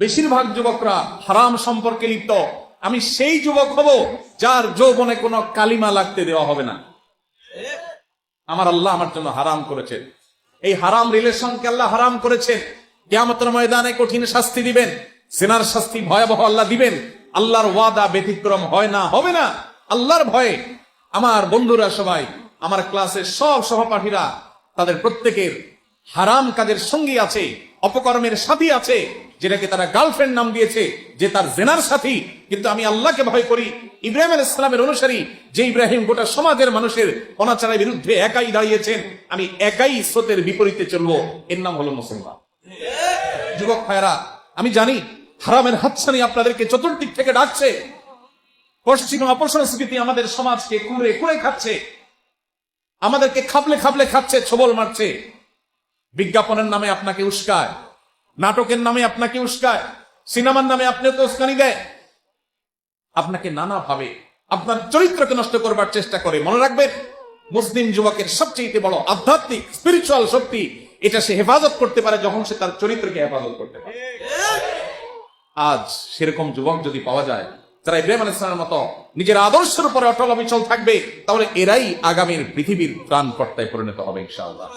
বেশিরভাগ যুবকরা হারাম সম্পর্কে লিপ্ত। আমি সেই যুবক হব যার যৌবনে কোনো কালিমা লাগতে দেওয়া হবে না। আমার আল্লাহ আমার জন্য হারাম করেছেন এই হারাম রিলেশনকে আল্লাহ হারাম করেছেন কেয়ামতের ময়দানে কঠিন শাস্তি দিবেন সেনার শাস্তি ভয়াবহ আল্লাহ দিবেন। আল্লাহর ওয়াদা ব্যতিক্রম হয় না, হবে না। আল্লাহর ভয়ে আমার বন্ধুরা সবাই, আমার ক্লাসের সব সহপাঠীরা, তাদের প্রত্যেকের হারাম কাজের সঙ্গী আছে, অপকর্মের সাথী আছে যেটাকে তারা গার্লফ্রেন্ড নাম দিয়েছে, যে তার জেনার সাথী। কিন্তু আমি আল্লাহকে ভয় করি, ইব্রাহিম আল ইসলামের অনুসারী, যে ইব্রাহিম গোটা সমাজের মানুষের অনাচারের বিরুদ্ধে একাই দাঁড়িয়েছেন, আমি একাই স্রোতের বিপরীতে চলবো। এর নাম হলো মুসলমান। যুবক ভাইরা আমি জানি হারামের হাতছানি আপনাদেরকে চতুর্দিক থেকে ডাকছে। পশ্চিম অপসংস্কৃতি আমাদের সমাজকে কুড়ে কুড়ে খাচ্ছে। আমাদেরকে খাবলে খাবলে খাচ্ছে, ছবল মারছে। বিজ্ঞাপনের নামে আপনাকে উস্কায়। নাটকের নামে আপনাকে উস্কায়, সিনেমার নামে আপনাকে উস্কানি দেয়। আপনাকে নানা ভাবে আপনার চরিত্রকে নষ্ট করবার চেষ্টা করে। মনে রাখবেন, মুসলিম যুবকের সবচেয়ে বড় আধ্যাত্মিক স্পিরিচুয়াল শক্তি, এটা সে হেফাজত করতে পারে যখন সে তার চরিত্রকে হেফাজত করতে পারে। আজ সেরকম যুবক যদি পাওয়া যায়, যারা ইব্রাহিম আলাইসলামের মতো নিজের আদর্শের উপরে অটল অবিচল থাকবে, তাহলে এরাই আগামীর পৃথিবীর ত্রাণকর্তায় পরিণত হবে ইনশাআল্লাহ।